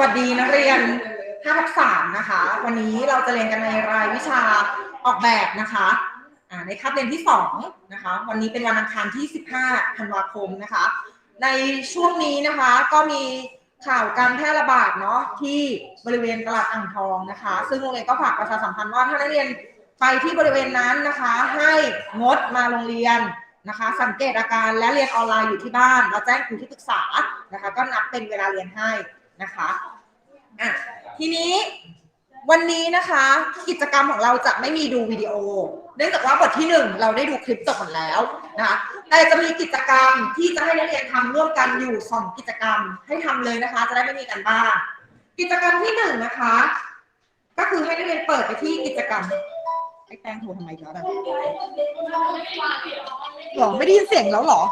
วัสดีนักเรียน5ทับ3นะคะ วันนี้เราจะเรียนกันในรายวิชาออกแบบนะคะในคาบเรียนที่2นะคะ วันนี้เป็นวันอังคารที่ 15 ธันวาคมนะคะ ในช่วงนี้นะคะก็มีข่าวการแพร่ระบาดเนาะที่บริเวณตลาดอ่างทองนะคะ ซึ่งโรงเรียนก็ฝากประชาสัมพันธ์ว่าถ้านักเรียนไปที่บริเวณนั้นนะคะ ให้งดมาโรงเรียนนะคะ สังเกตอาการและเรียนออนไลน์อยู่ที่บ้าน เราแจ้งครูที่ปรึกษานะคะ ก็นับเป็นเวลาเรียนให้นะคะ อะทีนี้วันนี้นะคะ กิจกรรมของเราจะไม่มีดูวิดีโอ เนื่องจากว่าบทที่หนึ่งเราได้ดูคลิปจบหมดแล้วนะคะแต่จะมีกิจกรรมที่จะให้นักเรียนทำร่วมกันอยู่สองกิจกรรมให้ทำเลยนะคะ จะได้ไม่มีกันบ้านกิจกรรมที่หนึ่งนะคะ ก็คือให้นักเรียนเปิดไปที่กิจกรรมไอ้แป้งโทรทำไมอีกแล้วนะหรอไม่ได้ยินเสียงแล้วหรอ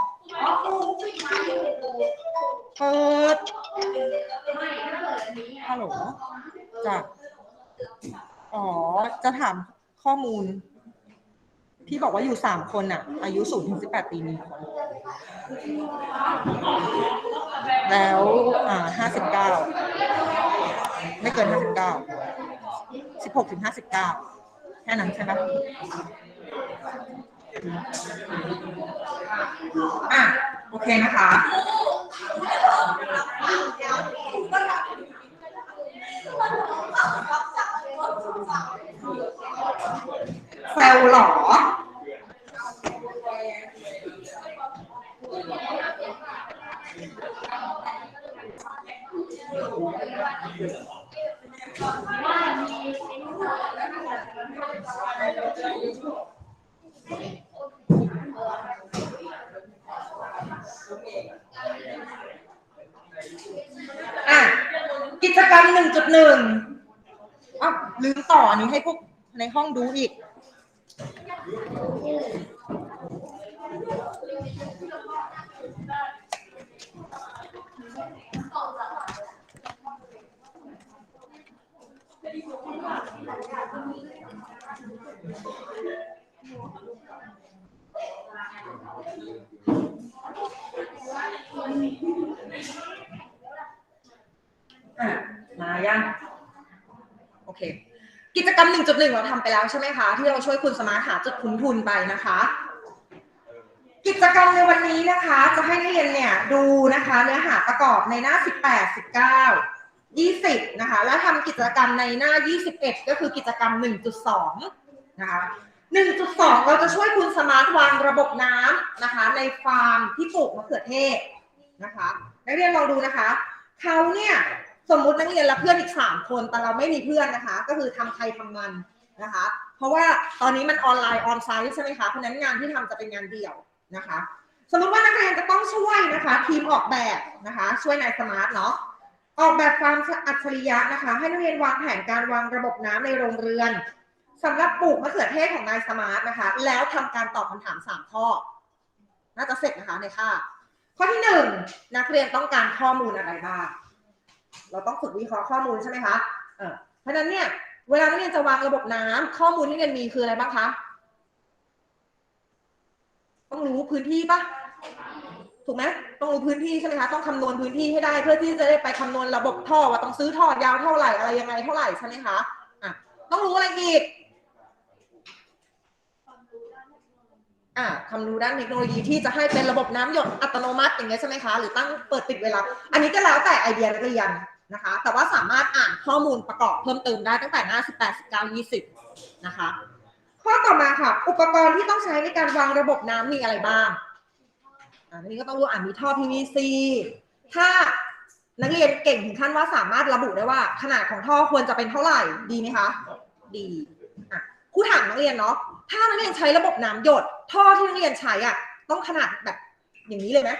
เปิดฮัลโหลจ้ะอ๋อ จะถามข้อมูล ที่บอกว่าอยู่สามคนอะอายุศูนย์ถึงสิบแปดปีมีคนแล้วอ่าห้าสิบเก้าไม่เกินห้าสิบเก้าสิบหกถึงห้าสิบเก้าแค่นั้นใช่ไหม อะโอเคนะคะแซวหรอ อะ กิจกรรมหนึ่งจุดหนึ่งอะลืมต่ออันนี้ให้พวกใน ห้องดูอีก อะมายังโอเค กิ จกรรม1.1เราทำไปแล้วใช่ไหมคะ ที่เราช่วยคุณสมาร์ทหาจุดคุ้มทุนไปนะคะ กิจกรรมในวันนี้นะคะ จะให้นักเรียนเนี่ยดูนะคะเนื้อหาประกอบในหน้า 18 19 20 นะคะ แล้วทำกิจกรรมในหน้า 21 ก็คือกิจกรรม 1.2 นะคะ 1.2 เราจะช่วยคุณสมาร์ทวางระบบน้ำนะคะ ในฟาร์มที่ปลูกมะเขือเทศนะคะ นักเรียนลองดูนะคะ เขาเนี่ย สมมุตินักเรียนและเพื่อนอีกสามคนแต่เราไม่มีเพื่อนนะคะ ก็คือทำใครทำมันนะคะ เพราะว่าตอนนี้มันออนไลน์ออนไซต์ใช่ไหมคะเพราะนั้นงานที่ทำจะเป็นงานเดี่ยวนะคะ สมมติว่านักเรียนจะต้องช่วยนะคะ ทีมออกแบบนะคะ ช่วยนายสมาร์ทเนาะออกแบบฟาร์มอัจฉริยะนะคะ ให้นักเรียนวางแผนการวางระบบน้ำในโรงเรือนสำหรับปลูกมะเขือเทศของนายสมาร์ทนะคะ แล้วทำการตอบคำถามสามข้อ น่าจะเสร็จนะคะในค่าข้อที่หนึ่งนักเรียนต้องการข้อมูลอะไรบ้าง เราต้องฝึกวิเคราะห์ข้อมูลใช่ไหมคะเออเพราะนั้นเนี่ย เวลานักเรียนจะวางระบบน้ำข้อมูลที่นักเรียนมีคืออะไรบ้างคะ ต้องรู้พื้นที่ปะถูกไหมต้องรู้พื้นที่ใช่ไหมคะ ต้องคำนวณพื้นที่ให้ได้ เพื่อที่จะได้ไปคำนวณระบบท่อว่าต้องซื้อท่อยาวเท่าไหร่อะไรยังไงเท่าไหร่ใช่ไหมคะ อะ ต้องรู้อะไรอีก อ่าคำรู้ด้านเทคโนโลยีที่จะให้เป็นระบบน้ำหยดอัตโนมัติอย่างเงี้ยใช่ไหมคะ หรือตั้งเปิดปิดเวลา อันนี้ก็แล้วแต่ไอเดียนักเรียนนะคะ แต่ว่าสามารถอ่านข้อมูลประกอบเพิ่มเติมได้ตั้งแต่หน้า 18 19 20 นะคะ ข้อต่อมาค่ะ อุปกรณ์ที่ต้องใช้ในการวางระบบน้ำมีอะไรบ้างอันนี้ก็ต้องรู้อ่านมีท่อ PVC ถ้านักเรียนเก่งถึงขั้นว่าสามารถระบุได้ว่า ขนาดของท่อควรจะเป็นเท่าไหร่ดีไหมคะ ดีอะครูถามนักเรียนเนาะ ถ้านักเรียนใช้ระบบน้ำหยด ท่อที่นักเรียนใช้อะ ต้องขนาดแบบอย่างนี้เลยไหม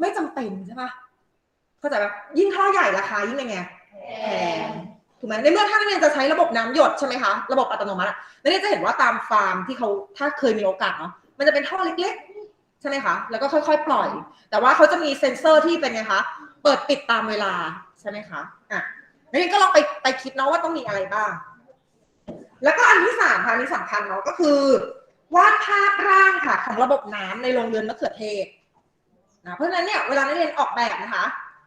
ไม่จำเป็นใช่ปะเข้าใจปะยิ่งท่อใหญ่ราคายิ่งเป็นไงแพงถูกไหมในเมื่อถ้านักเรียนจะใช้ระบบน้ำหยดใช่ไหมคะ ระบบอัตโนมัติอะนักเรียนจะเห็นว่าตามฟาร์มที่เขาถ้าเคยมีโอกาสเนาะมันจะเป็นท่อเล็กๆ ใช่ไหมคะ แล้วก็ค่อยๆ ปล่อย แต่ว่าเขาจะมีเซ็นเซอร์ที่เป็นไงคะ เปิดปิดตามเวลาใช่ไหมคะ อะนักเรียนก็ลองไปไปคิดเนาะว่าต้องมีอะไรบ้าง แล้วก็อันที่สามค่ะอันนี้สำคัญเนาะก็คือ วาดภาพร่างค่ะ ของระบบน้ำในโรงเรือนมะเขือเทศนะเพราะฉะนั้นเนี่ยเวลานักเรียนออกแบบนะคะ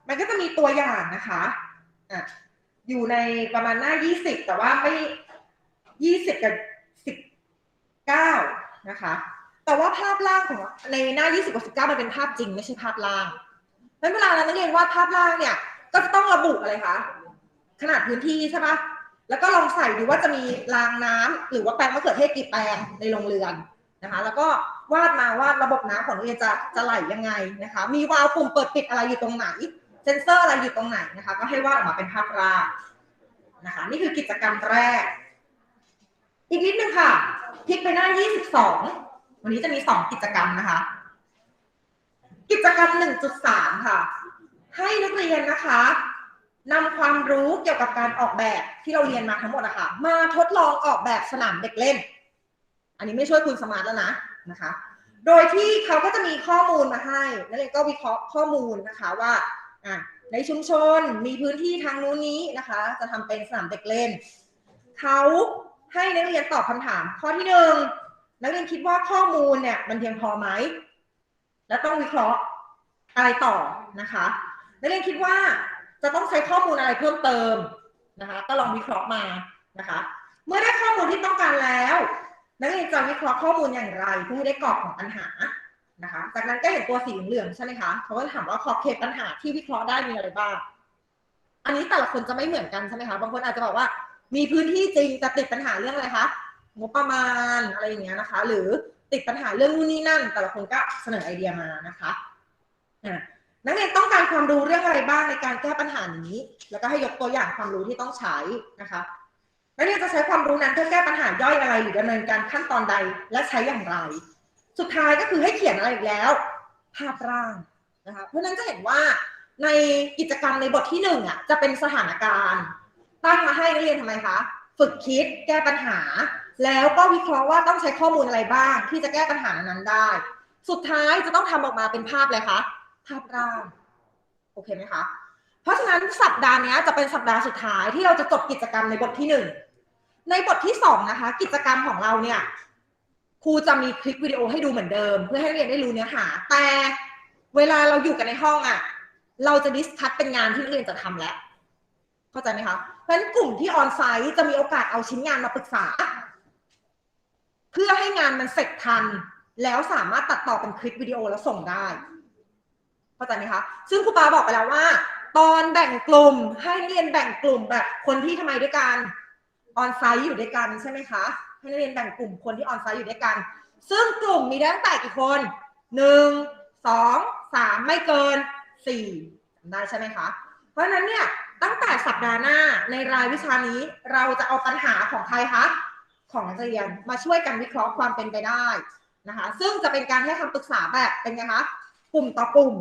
มันก็จะมีตัวอย่างนะคะอะอยู่ในประมาณหน้ายี่สิบแต่ว่าไม่ยี่สิบกับสิบเก้านะคะ แต่ว่าภาพล่างของในหน้า 20 กับ 19 มันเป็นภาพจริงไม่ใช่ภาพล่างเพราะฉะนั้นเวลาเรานักเรียนวาดภาพล่างเนี่ย ก็จะต้องระบุอะไรคะ ขนาดพื้นที่ใช่ปะ แล้วก็ลองใส่ดูว่าจะมีรางน้ำหรือว่าแปลงมะเขือเทศกี่แปลงในโรงเรือนนะคะ แล้วก็วาดมาว่าระบบน้ำของเรียนจะจะไหลยังไงนะคะ มีวาล์วปุ่มเปิดปิดอะไรอยู่ตรงไหน เซนเซอร์อะไรอยู่ตรงไหนนะคะ ก็ให้วาดออกมาเป็นภาพรางนะคะ นี่คือกิจกรรมแรก อีกนิดนึงค่ะพลิกไปหน้า 22 วันนี้จะมี 2 กิจกรรมนะคะ กิจกรรม 1.3 ค่ะ ให้นักเรียนนะคะ นำความรู้เกี่ยวกับการออกแบบที่เราเรียนมาทั้งหมดอะค่ะมาทดลองออกแบบสนามเด็กเล่น อันนี้ไม่ช่วยคุณสมาร์ทแล้วนะนะคะ โดยที่เขาก็จะมีข้อมูลมาให้นักเรียนก็วิเคราะห์ข้อมูลนะคะว่าในชุมชนมีพื้นที่ทางนู้นนี้นะคะ จะทำเป็นสนามเด็กเล่นเขาให้นักเรียนตอบคำถาม ข้อที่หนึ่งนักเรียนคิดว่าข้อมูลเนี่ยมันเพียงพอไหมและต้องวิเคราะห์อะไรต่อนะคะ นักเรียนคิดว่า จะต้องใช้ข้อมูลอะไรเพิ่มเติมนะคะก็ลองวิเคราะห์มานะคะ เมื่อได้ข้อมูลที่ต้องการแล้ว นักเรียนจะวิเคราะห์ข้อมูลอย่างไร เพื่อให้ได้กรอบของปัญหานะคะ จากนั้นก็เห็นตัวสีเหลืองใช่ไหมคะเขาก็ถามว่าขอบเขตปัญหาที่วิเคราะห์ได้มีอะไรบ้าง อันนี้แต่ละคนจะไม่เหมือนกันใช่ไหมคะ บางคนอาจจะบอกว่า มีพื้นที่จริงแต่ติดปัญหาเรื่องอะไรคะงบประมาณอะไรอย่างเงี้ยนะคะ หรือติดปัญหาเรื่องนู่นนี่นั่น แต่ละคนก็เสนอไอเดียมานะคะอะ นักเรียนต้องการความรู้เรื่องอะไรบ้างในการแก้ปัญหานี้ แล้วก็ให้ยกตัวอย่างความรู้ที่ต้องใช้นะคะนักเรียนจะใช้ความรู้นั้นเพื่อแก้ปัญหาย่อยอะไรหรือดำเนินการขั้นตอนใดและใช้อย่างไร สุดท้ายก็คือให้เขียนอะไรอีกแล้ว ภาพร่างนะคะเพราะนั้นจะเห็นว่าในกิจกรรมในบทที่หนึ่งอะจะเป็นสถานการณ์ ตั้งมาให้นักเรียนทำไมคะฝึกคิดแก้ปัญหา แล้วก็วิเคราะห์ว่าต้องใช้ข้อมูลอะไรบ้าง ที่จะแก้ปัญหานั้นได้ สุดท้ายจะต้องทำออกมาเป็นภาพเลยคะ ภาพร่าง โอเคไหมคะ เพราะฉะนั้นสัปดาห์นี้จะเป็นสัปดาห์สุดท้ายที่เราจะจบกิจกรรมในบทที่หนึ่งในบทที่สองนะคะ กิจกรรมของเราเนี่ยครูจะมีคลิปวิดีโอให้ดูเหมือนเดิม เพื่อให้เรียนได้รู้เนื้อหา แต่เวลาเราอยู่กันในห้องอะ่ะ เราจะดิสคัตเป็นงานที่นักเรียนจะทำแล้วเข้าใจไหมคะเพราะฉะนั้นกลุ่มที่ออนไซต์จะมีโอกาสเอาชิ้นงานมาปรึกษา เพื่อให้งานมันเสร็จทัน แล้วสามารถตัดต่อเป็นคลิปวิดีโอแล้วส่งได้ เข้าใจไหมคะ ซึ่งครูปาบอกไปแล้วว่า ตอนแบ่งกลุ่มให้นักเรียนแบ่งกลุ่มแบบคนที่ทำไมด้วยกันออนไซต์อยู่ด้วยกันใช่ไหมคะ ให้นักเรียนแบ่งกลุ่มคนที่ออนไซต์อยู่ด้วยกัน ซึ่งกลุ่มมีได้ตั้งแต่กี่คนหนึ่งสองสามไม่เกินสี่ได้ใช่ไหมคะ เพราะฉะนั้นเนี่ยตั้งแต่สัปดาห์หน้าในรายวิชานี้เราจะเอาปัญหาของใครคะของนักเรียนมาช่วยกันวิเคราะห์ความเป็นไปได้นะคะ ซึ่งจะเป็นการให้คำปรึกษาแบบเป็นไงคะกลุ่มต่อกลุ่ม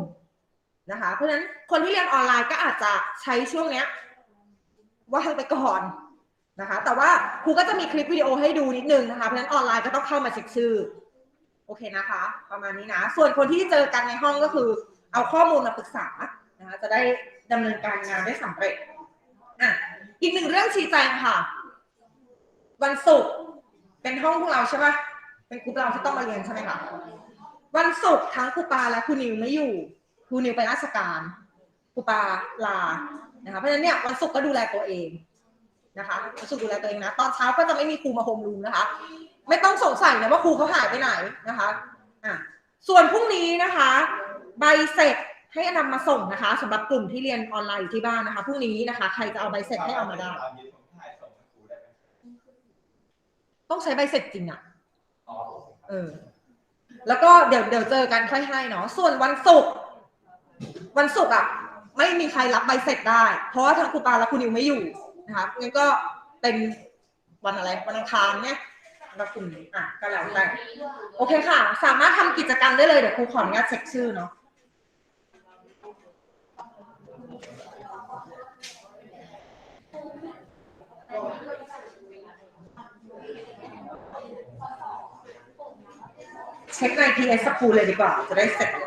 นะคะ เพราะฉะนั้นคนที่เรียนออนไลน์ก็อาจจะใช้ช่วงเนี้ยว่างไปก่อนนะคะ แต่ว่าครูก็จะมีคลิปวิดีโอให้ดูนิดนึงนะคะ เพราะฉะนั้นออนไลน์ก็ต้องเข้ามาเช็คชื่อ โอเคนะคะ ประมาณนี้นะ ส่วนคนที่เจอกันในห้องก็คือ เอาข้อมูลมาปรึกษานะคะจะได้ดำเนินการงานได้สำเร็จอะอีกหนึ่งเรื่องชี้แจงค่ะ วันศุกร์เป็นห้องพวกเราใช่ปะเป็นกลุ่มเราที่ต้องมาเรียนใช่ไหมคะวันศุกร์ทั้งครูปาและครูนิวไม่อยู่ ครูนิวไปราชการครูปาลานะคะเพราะฉะนั้นเนี่ยวันศุกร์ก็ดูแลตัวเองนะคะวันศุกร์ดูแลตัวเองนะตอนเช้าก็จะไม่มีครูมาโฮมรูมนะคะ ไม่ต้องสงสัยนะว่าครูเขาหายไปไหนนะคะอะส่วนพรุ่งนี้นะคะ ใบเสร็จให้นำมาส่งนะคะสำหรับกลุ่มที่เรียนออนไลน์อยู่ที่บ้านนะคะพรุ่งนี้นะคะ ใครจะเอาใบเสร็จให้เอามาได้ ต้องใช้ใบเสร็จจริงอะเออ แล้วก็เดี๋ยวเดี๋ยวเจอกันค่อยให้เนาะส่วนวันศุกร์ วันศุกร์อะไม่มีใครรับใบเสร็จได้ เพราะว่าทางครูปาและครูนิวไม่อยู่นะคะงั้นก็เป็นวันอะไรวันอังคารเนี่ยรับกลุ่มนี้อะก็แล้วแต่โอเคค่ะ สามารถทำกิจกรรมได้เลยเดี๋ยวครูขออนุญาตเช็คชื่อเนาะเช็คใน PS สกูลเลยดีกว่า จะได้เสร็จเลย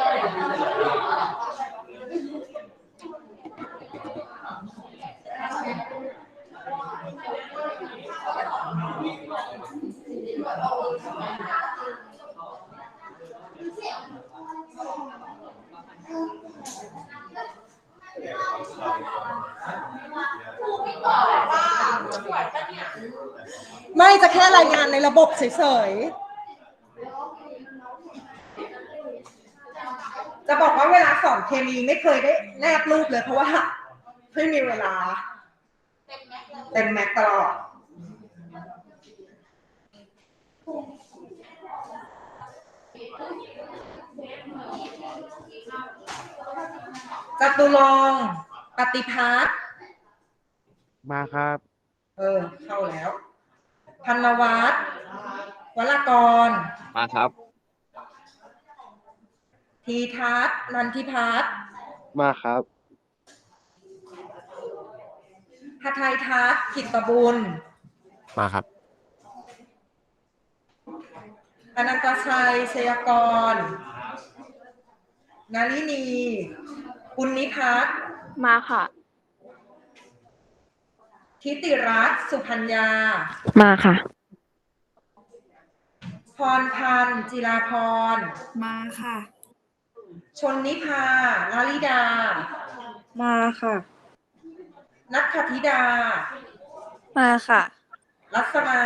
แค่รายงานในระบบเฉยๆ จะบอกว่าเวลาสอนเคมีไม่เคยได้แนบรูปเลยเพราะว่าไม่มีเวลา เต็มแม็กซ์ตลอดจตุรงค์ปฏิพัฒน์มาครับ เออ เข้าแล้ว พันวัฒน์วรากร มาครับ ทีทัศน์นันทิพัฒน์มาครับ หทัยทัศน์กิตตบุญ มาครับ อนันตชัยเชยกร นาลินีปุณนิพัฒน์มาค่ะ ทิติรัตน์สุพัญญา มาค่ะ พรพันธ์จิราพร มาค่ะ ชนนิพาลาลิดา มาค่ะ นัทธธิดา มาค่ะรัศมา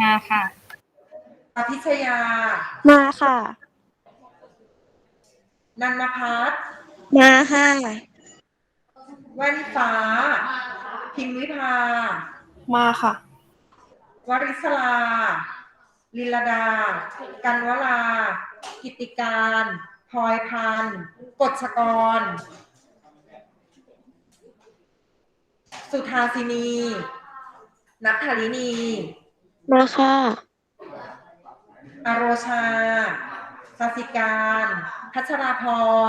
มาค่ะปพิชยา มาค่ะ นันนพัฒน์มาค่ะ แว่นฟ้า พิมพ์วิภา มาค่ะ วริศลา ลิลดา กันวลา กิติการพลอยพันธ์กฎชกร สุธาสินี นัทธารินี มาค่ะ อโรชาสาสิการ พัชราพ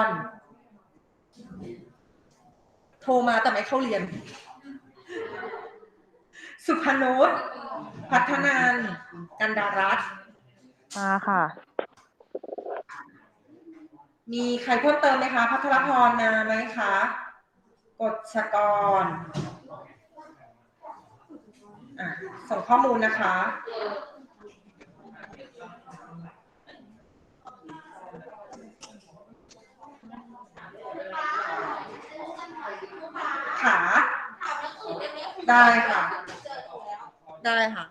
ร โทรมาแต่ไม่เข้าเรียน สุพนุษพัฒนันท์กันดารัตน์มาค่ะ มีใครเพิ่มเติมไหมคะ พัทรพรมาไหมคะ กฎชกรอะส่งข้อมูลนะคะ ขา ได้ค่ะ ได้ค่ะ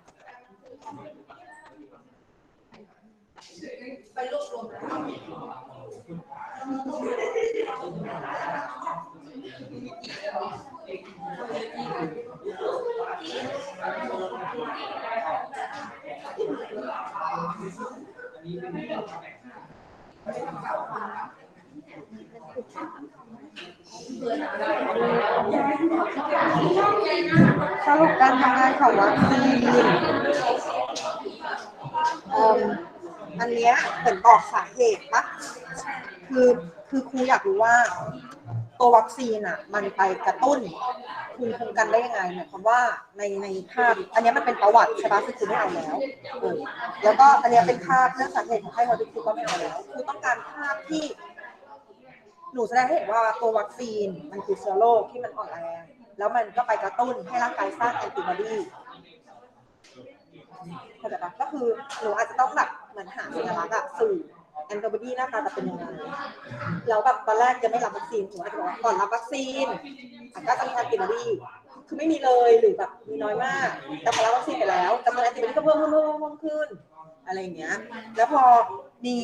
สรุปการทำงานของวัคซีนอันเนี้ยเหมือนบอกสาเหตุปะคือคือครูอยากรู้ว่า ตัววัคซีนอะ มันไปกระตุ้นภูมิคุ้มกันได้ยังไงหมายความว่าในในภาพ อันนี้มันเป็นประวัติใช่ปะคือครูไม่เอาแล้วแล้วก็อันนี้เป็นภาพเรื่องสาเหตุของไข้หวัดครูก็ไม่เอาแล้วครูต้องการภาพที่ หนูแสดงให้เห็นว่าตัววัคซีนมันคือเชื้อโรคที่มันอ่อนแรงแล้วมันก็ไปกระตุ้นให้ร่างกายสร้างแอนติบอดีเข้าใจปะก็คือหนูอาจจะต้องแบบเหมือนหาสัญลักษณ์อะสื่อแอนติบอดีหน้าตาจะเป็นยังไงแล้วแบบตอนแรกยังไม่รับวัคซีนหนูอาจจะบอกว่าก่อนรับวัคซีนอาจจะมีแอนติบอดีคือไม่มีเลยหรือแบบมีน้อยมาก แต่พอรับวัคซีนไปแล้วจำนวนแอนติบอดีก็เพิ่มเพิ่มเพิ่มเพิ่มขึ้น อะไรอย่างเงี้ย แล้วพอมี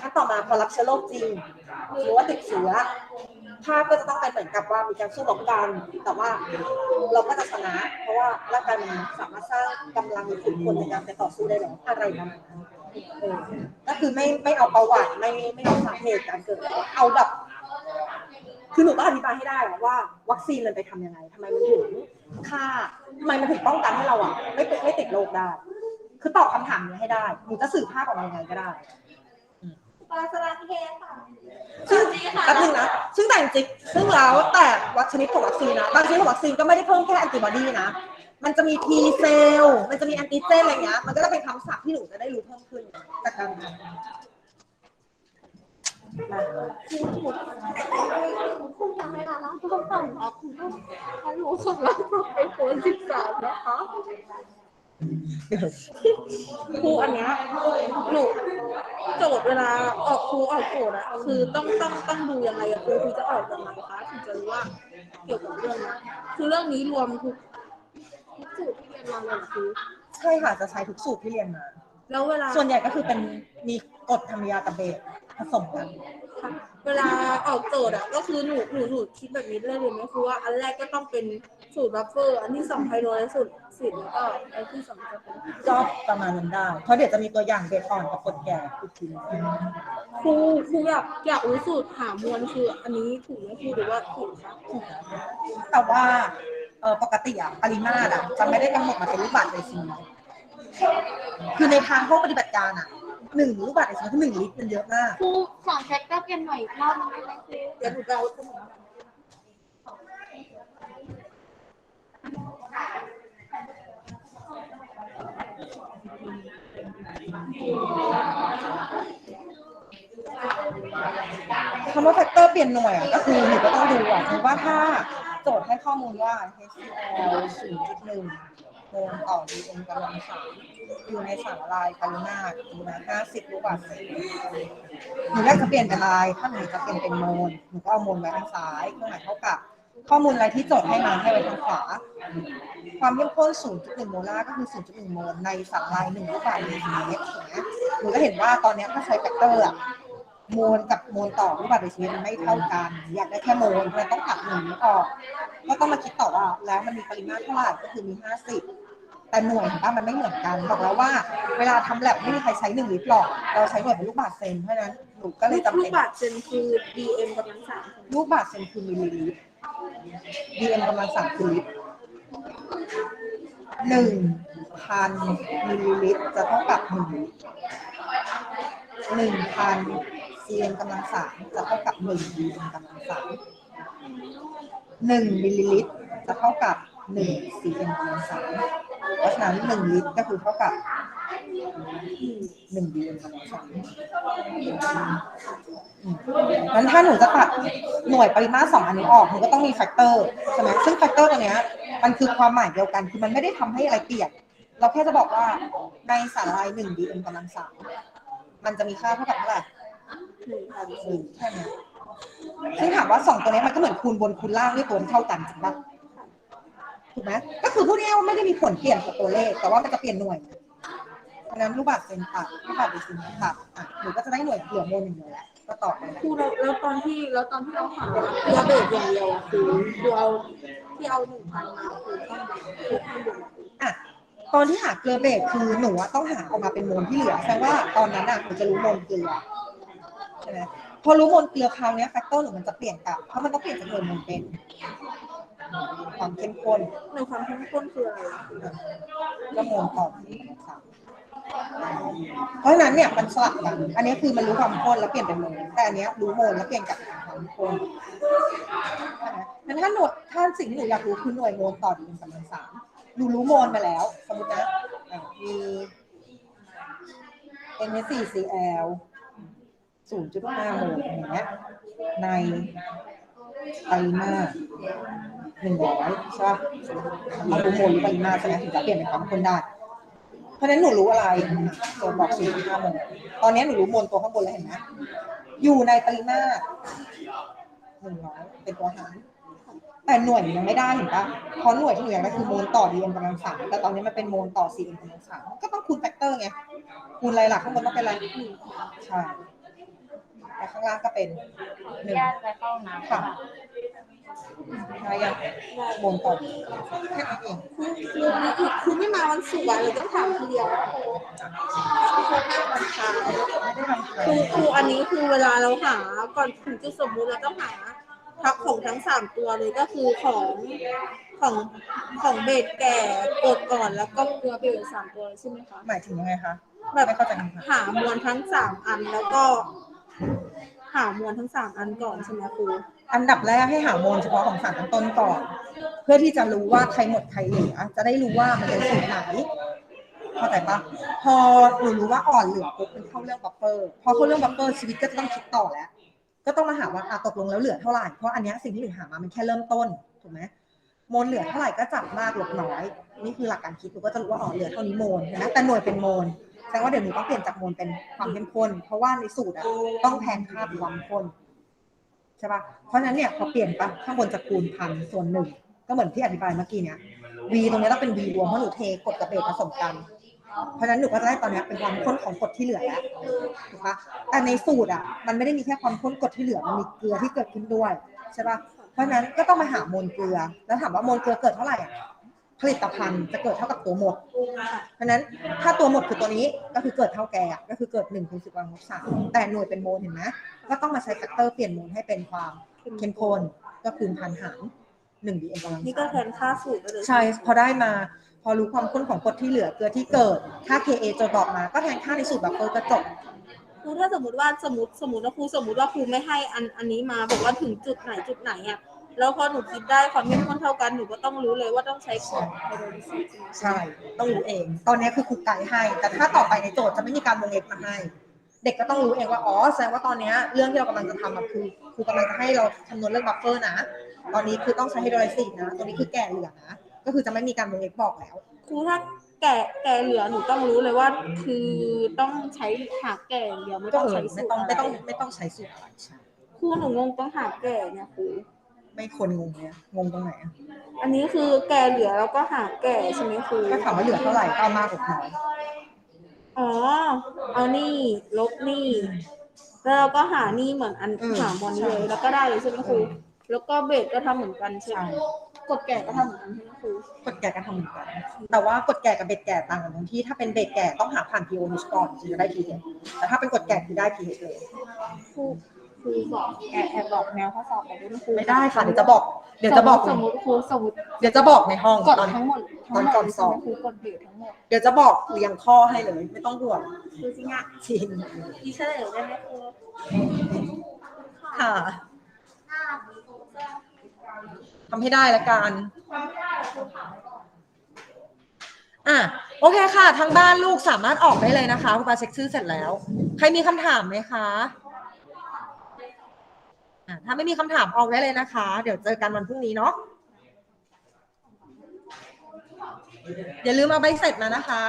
ขั้นต่อมาพอรับเชื้อโรคจริงหรือว่าติดเชื้อภาพก็จะต้องเป็นเหมือนกับว่ามีการสู้รบกัน แต่ว่าเราก็จะชนะ เพราะว่าร่างกายมันสามารถสร้างกำลังหรือขุนพลในการไปต่อสู้ได้แล้วอะไรประมาณนั้นก็คือไม่ไม่เอาประวัติไม่ไม่เอาสาเหตุการเกิด เอาแบบคือหนูต้องอธิบายให้ได้อะว่า วัคซีนมันไปทำยังไงทำไมมันถึงฆ่าทำไมมันถึงป้องกันให้เราอะไม่ไม่ติดโรคได้ คือตอบคำถามนี้ให้ได้หนูจะสื่อภาพออกมายังไงก็ได้ปลาสลัดเทศค่ะซึ่งแป๊บนึงนะ ซึ่งแต่จริงๆซึ่งแล้วแต่วัคชนิดของวัคซีนนะบางชนิดของวัคซีนก็ไม่ได้เพิ่มแค่แอนติบอดีนะ มันจะมี T เซลล์มันจะมีแอนติเจนอะไรเงี้ย มันก็จะเป็นคำศัพท์ที่หนูจะได้รู้เพิ่มขึ้นจากการทำมาคุณทำเวลาแล้วทุกคนต่อคุณต้องฮัลโหลส่งเราไอโฟนสิบสามนะคะ ครูอันเนี้ยหนูโจทย์เวลาออกครูออกโจทย์อะคือต้องต้องต้องดูยังไงอะครูครูจะออกยังไงคะถึงจะรู้ว่าเกี่ยวกับเรื่องนี้คือเรื่องนี้รวมทุกทุกสูตรที่เรียนมาเลยเหรอครูใช่ค่ะจะใช้ทุกสูตรที่เรียนมา แล้วเวลา ส่วนใหญ่ก็คือเป็นมีกรดธรรมยากับเบสผสมกันค่ะ เวลาออกโจทย์อะก็คือหนูหนูหนูคิดแบบนี้ได้เลยไหมคือว่าอันแรกก็ต้องเป็นสูตรบัฟเฟอร์ อันที่สองไฮโดรและสูตรสิบแล้วก็อันที่สองจะเป็นก็ประมาณนั้นได้ เพราะเดี๋ยวจะมีตัวอย่างเบสอ่อนกับกรดแก่อีกทีหนึ่งครูครูอยากอยากรู้สูตรหามวลคืออันนี้ถูกไหมครูหรือว่าผิดคะแต่ว่าเออปกติอะปริมาตรอะจะไม่ได้กำหนดมาเป็นลูกบาศก์เดซิเมลคือในทางห้องปฏิบัติการอะ หนึ่งลูกบาศก์เดซิเมลคือหนึ่งลิตรมันเยอะมากครูสอนแฟกเตอร์เปลี่ยนหน่อยอีกรอบนึงได้ไหมครูเดี๋ยวหนูจะเอาสมุดมาคำว่าแฟกเตอร์เปลี่ยนหน่วยอะก็คือหนูก็ต้องดูอะสมมติว่าถ้าโจทย์ให้ข้อมูลว่า HCl 0.1 โมลต่อ dn กำลังสามอยู่ในสารละลายปริมาตรอยู่นะ50ลูกบาศก์เศษหนูอยากจะเปลี่ยนเป็นลาย ถ้าหนูจะเปลี่ยนเป็นโมลหนูก็เอาโมลไว้ทางซ้ายเครื่องหมายเท่ากับ ข้อมูลอะไรที่โจทย์ให้มาให้ไว้ทางขวา ความเข้มข้น 0.1 โมลาร์ก็คือ 0.1 โมลในสารละลาย1ลูกบาศก์เมตรถูกไหมหนูก็เห็นว่าตอนเนี้ยถ้าใช้แฟกเตอร์อะ โมลกับโมลต่อลูกบาศก์เดซิตมันไม่เท่ากัน อยากได้แค่โมลเราต้องตัดหนึ่งนี้ออก ก็ต้องมาคิดต่อว่าแล้วมันมีปริมาตรเท่าไหร่ก็คือมี50แต่หน่วยเห็นป่ะมันไม่เหมือนกันบอกแล้วว่าเวลาทำแลบไม่มีใครใช้หนึ่งลิตรหรอกเราใช้หน่วยเป็นลูกบาศก์เซนเพราะฉะนั้นหนูก็เลยจำลูเป็กนบาศก์เซนคือ dm กำลังสามลูกบาศก์เซนคือมิลลิลิตร dm กำลังสามคือลิตรหนึ่งพันมิลลิลิตรจะเท่ากับหนึ่งหนึ่งพัน cm กำลังสามจะเท่ากับหนึ่ง dm กำลังสามหนึ่งมิลลิลิตรจะเท่ากับหนึ่ง cm กำลังสามเพราะฉะนั้นหนึ่งลิตรก็คือเท่ากับหนึ่ง dm กำลังสามงั้นถ้าหนูจะตัดหน่วยปริมาตรสองอันนี้ออกหนูก็ต้องมีแฟกเตอร์ใช่ไหมซึ่งแฟกเตอร์ตัวเนี้ยมันคือความหมายเดียวกัน คือมันไม่ได้ทำให้อะไรเปลี่ยน เราแค่จะบอกว่าในสารลายหนึ่งดีเอ็มกำลังสามมันจะมีค่าเท่ากับเท่าไหร่ หนึ่งพันหนึ่งแค่เนี้ยซึ่งถามว่าสองตัวเนี้ยมันก็เหมือนคูณบนคูณล่างด้วยตัวที่เท่ากันจริงปะถูกไหมก็คือพูดง่ายๆว่าไม่ได้มีผลเปลี่ยนกับตัวเลข แต่ว่ามันจะเปลี่ยนหน่วยเพราะฉะนั้นรูปบาศก์เซนตัดรูปบาศก์เดซิเมตรตัดอะหนูก็จะได้หน่วยเหลือโมลหนึ่งเลยแหละก็ตอบไปครูแล้วแล้วตอนที่แล้วตอนที่เราหาตัวเบสอย่างเดียวอะคือคือเอาที่เอาหนึ่งพันมาคือต้องคือให้ดูอะตอนที่หาเกลือเบสคือหนูอะต้องหาออกมาเป็นโมลที่เหลือแสดงว่าตอนนั้นอะหนูจะรู้โมลเกลือใช่ไหมพอรู้โมลเกลือคราวนี้แฟกเตอร์หนูมันจะเปลี่ยนกลับเพราะมันต้องเปลี่ยนจากหน่วยโมลเป็นความเข้มข้นในความเข้มข้นคืออะไรก็โมลต่อที่สามเพราะฉะนั้นเนี่ยมันสลับกัน อันนี้คือมันรู้ความข้นแล้วเปลี่ยนเป็นโมลแต่อันนี้รู้โมลแล้วเปลี่ยนกลับเป็นความข้นใช่ไหมงั้นถ้าหนวยถ้าสิ่งที่หนูอยากรู้คือหน่วยโมลต่อดีเป็นกำลังสามหนูรู้โมลมาแล้ว สมมตินะอะมี NH4Cl 0.5โมลอย่างเงี้ยในปริมาตร100ใช่ป่ะเราโมลหรือปริมาตรใช่ไหมถึงจะเปลี่ยนเป็นความข้นได้ เพราะฉะนั้นหนูรู้อะไรโจทย์บอก0.5โมลตอนนี้หนูรู้โมลตัวข้างบนแล้วเห็นไหมอยู่ในปริมาตร100เป็นตัวหารแต่หน่วยยังไม่ได้เห็นปะเพราะหน่วยที่หนูอยากได้คือโมลต่อ dm กำลังสามแต่ตอนนี้มันเป็นโมลต่อ cm กำลังสามก็ต้องคูณแฟกเตอร์ไงคูณอะไรหลักข้างบนต้องเป็นอะไรใช่ แล้วข้างล่างก็เป็นหนึ่งญาติไปเข้าน้ำค่ะอะไรยังโมลต่อแค่นั้นเองครูครูมีอีกครูไม่มาวันศุกร์อะเลยต้องถามทีเดียวครูมาวันเช้าไม่ได้ทำคใครรูครูอันนี้คือเวลาเราหาก่อนถึงจุดสมมุติเราต้องหาทักของทั้งสามตัวเลยก็คือของของของเบสแก่กดก่อนแล้วก็เกลือเบสสามตัวเลยใช่ไหมคะหมายถึงยังไงคะแบบไม่เข้าใจคำถาม หามวลทั้งสามอันแล้วก็ หามวลทั้งสามอันก่อนใช่ไหมครูอันดับแรกให้หาโมลเฉพาะของสารตั้งต้นก่อน เพื่อที่จะรู้ว่าใครหมดใครเหลือจะได้รู้ว่ามันเป็นสูตรไหนเข้าใจปะพอหนูรู้ว่าอ่อนเหลือปุ๊บมันเข้าเรื่องบัฟเฟอร์พอเข้าเรื่องบัฟเฟอร์ชีวิตก็จะต้องคิดต่อแล้ว ก็ต้องมาหาว่าอะตกลงแล้วเหลือเท่าไหร่เพราะอันเนี้ยสิ่งที่หนูหามามันแค่เริ่มต้นถูกไหมโมลเหลือเท่าไหร่ก็จับมากลบน้อย นี่คือหลักการคิดหนูก็จะรู้ว่าอ๋อนเหลือเท่านี้โมลนะแต่หน่วยเป็นโมล แสดงว่าเดี๋ยวหนูต้องเปลี่ยนจากโมลเป็นความเข้มข้น เพราะว่าในสูตรอะต้องแทนค่าความข้นใช่ปะเพราะฉะนั้นเนี่ยพอเปลี่ยนปะข้างบนจะคูณพันส่วนหนึ่งก็เหมือนที่อธิบายเมื่อกี้เนี่ย V ตรงนี้ต้องเป็น V รวมเพราะหนูเทกรดกับเบสผสมกัน เพราะฉะนั้นหนูก็จะได้ตอนนี้เป็นความข้นของกรดที่เหลือแล้วถูกปะแต่ในสูตรอะมันไม่ได้มีแค่ความข้นกรดที่เหลือมันมีเกลือที่เกิดขึ้นด้วยใช่ปะเพราะฉะนั้นก็ต้องมาหาโมลเกลือ แล้วถามว่าโมลเกลือเกิดเท่าไหร่ ผลิตภัณฑ์จะเกิดเท่ากับตัวหมด เพราะฉะนั้นถ้าตัวหมดคือตัวนี้ก็คือเกิดเท่าแกอะก็คือเกิดหนึ่งคูณสิบกำลังลบสามแต่หน่วยเป็นโมลเห็นไหมก็ต้องมาใช้แฟกเตอร์เปลี่ยนโมลให้เป็นความเข้มข้นก็คือพันหารหนึ่งดีเอ็มกำลังนี่ก็สามแทนค่าสูตรได้เลยใช่พอได้มา พอรู้ความข้นของกรดที่เหลือเกลือที่เกิดค่า Ka โจทย์บอกมา ก็แทนค่าในสูตรแบบเออก็จบครูถ้าสมมติว่าสมมติสมมติว่าครูสมมติว่าครูไม่ให้อันอันนี้มาบอกว่าถึงจุดไหนจุดไหนอะ แล้วพอหนูคิดได้ความเข้มข้นเท่ากันหนูก็ต้องรู้เลยว่าต้องใช้ของไฮโดรลิซิสใช่ไหมใช่ ต้องรู้เอง ตอนนี้คือครูไกด์ให้ แต่ถ้าต่อไปในโจทย์จะไม่มีการวงเล็บมาให้ เด็กก็ต้องรู้เองว่า อ๋อ แสดงว่าตอนเนี้ยเรื่องที่เรากำลังจะทำอะคือครูกำลังจะให้เราคำนวณเรื่องบัฟเฟอร์นะ ตอนนี้คือต้องใช้ไฮโดรไลซิสนะ ตัวนี้คือแก่เหลือนะ ก็คือจะไม่มีการวงเล็บบอกแล้ว ครูถ้าแก่แก่เหลือหนูต้องรู้เลยว่า คือต้องใช้หาแก่อย่างเดียวไม่ก็ต้องเออใช้ไม่สูตรต้องอะไรไม่ต้องไม่ต้องใช้สูตรอะไรใช่ครูหนูงงต้องหาแก่เนี่ยครู ไม่คนงงเนี่ยงงตรงไหนอะอันนี้คือแก่เหลือแล้วก็หาแก่ใช่ไหมครูก็ถามว่าเหลือเท่าไหร่ก็เอามากกว่าน้อยอ๋อ เอานี่ลบนี่ แล้วเราก็หานี่เหมือนอันหามอนนี้เลย แล้วก็ได้เลยใช่ไหมครู แล้วก็เบสก็ทำเหมือนกันใช่ไหมใช่กดแก่ก็ทำเหมือนกันใช่ไหมครู กดแก่ก็ทำเหมือนกัน แต่ว่ากดแก่กับเบ็ดแก่ต่างกันตรงที่ถ้าเป็นเบ็ดแก่ต้องหาผ่าน pH ก่อนถึงจะได้ pH แต่ถ้าเป็นกดแก่คือได้ pH เลยครู ครูบอกแอบแอบบอกแนวข้อสอบไปด้วยนะครูไม่ได้ค่ะเดี๋ยวจะบอก เดี๋ยวจะบอกสมมติครูสมมติเดี๋ยวจะบอกในห้องกดตอนทั้งหมดทั้งตอนหมดก่อนสอบใช่ไหมครูกดเบสทั้งหมดเดี๋ยวจะบอกเรียงข้อให้เลย ไม่ต้องห่วงครูจริงอะจริงพี่เฉลยได้ไหมครูค่ะทำให้ได้ละกันอะโอเคค่ะ ทางบ้านลูกสามารถออกได้เลยนะคะคุณปาเช็คชื่อเสร็จแล้ว ใครมีคำถามไหมคะอะ ถ้าไม่มีคำถามออกได้เลยนะคะ เดี๋ยวเจอกันวันพรุ่งนี้เนาะอย่าลืมเอาใบเสร็จมานะคะ